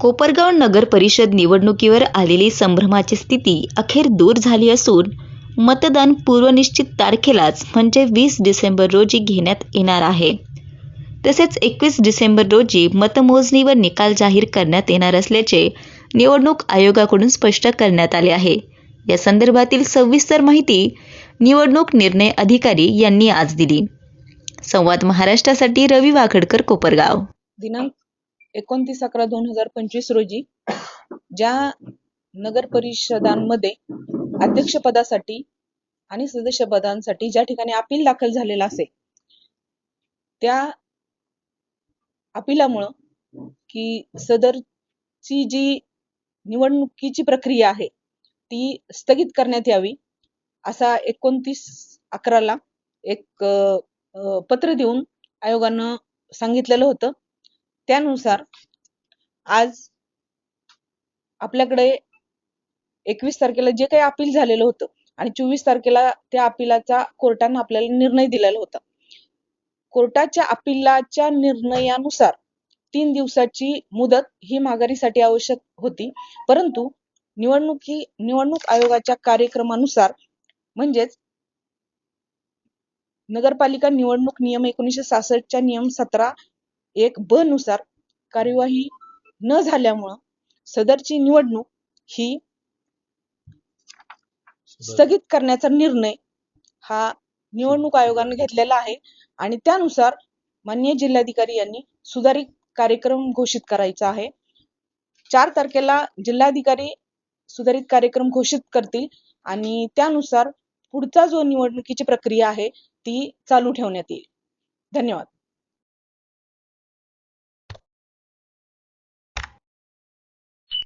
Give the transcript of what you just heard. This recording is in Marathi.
कोपरगाव नगर परिषद निवडणुकीवर आलेली संभ्रमाची स्थिती अखेर दूर झाली असून मतदान पूर्वनिश्चित तारखेलाच म्हणजे वीस डिसेंबर रोजी घेण्यात येणार आहे. तसेच एकवीस डिसेंबर रोजी मतमोजणीवर निकाल जाहीर करण्यात येणार असल्याचे निवडणूक आयोगाकडून स्पष्ट करण्यात आले आहे. या संदर्भातील सविस्तर माहिती निवडणूक निर्णय अधिकारी यांनी आज दिली. संवाद महाराष्ट्रासाठी रवी वाघडकर कोपरगाव. दिनांक एकोणतीस अकरा दोन हजार पंचवीस रोजी ज्या नगर परिषदांमध्ये अध्यक्षपदासाठी आणि सदस्यपदांसाठी ज्या ठिकाणी अपील दाखल झालेला असेल त्या अपिलामुळं की सदरची जी निवडणुकीची प्रक्रिया आहे ती स्थगित करण्यात यावी असा एकोणतीस अकराला एक पत्र देऊन आयोगानं सांगितलेलं होतं. त्यानुसार आज आपल्याकडे एकवीस तारखेला जे काही अपील झालेलं होतं आणि चोवीस तारखेला त्या अपिलाचा कोर्टानं आपल्याला निर्णय दिलेला होता. कोर्टाच्या अपिलाच्या निर्णयानुसार तीन दिवसाची मुदत ही माघारीसाठी आवश्यक होती. परंतु निवडणुकी निवडणूक आयोगाच्या कार्यक्रमानुसार म्हणजेच नगरपालिका निवडणूक नियम एकोणीसशे सहासष्टच्या नियम सतरा एक ब नुसार कार्यवाही न झाल्यामुळं सदरची निवडणूक ही स्थगित करण्याचा निर्णय हा निवडणूक आयोगाने घेतलेला आहे. आणि त्यानुसार माननीय जिल्हाधिकारी यांनी सुधारित कार्यक्रम घोषित करायचा आहे. चार तारखेला जिल्हाधिकारी सुधारित कार्यक्रम घोषित करतील आणि त्यानुसार पुढचा जो निवडणुकीची प्रक्रिया आहे ती चालू ठेवण्यात येईल. धन्यवाद.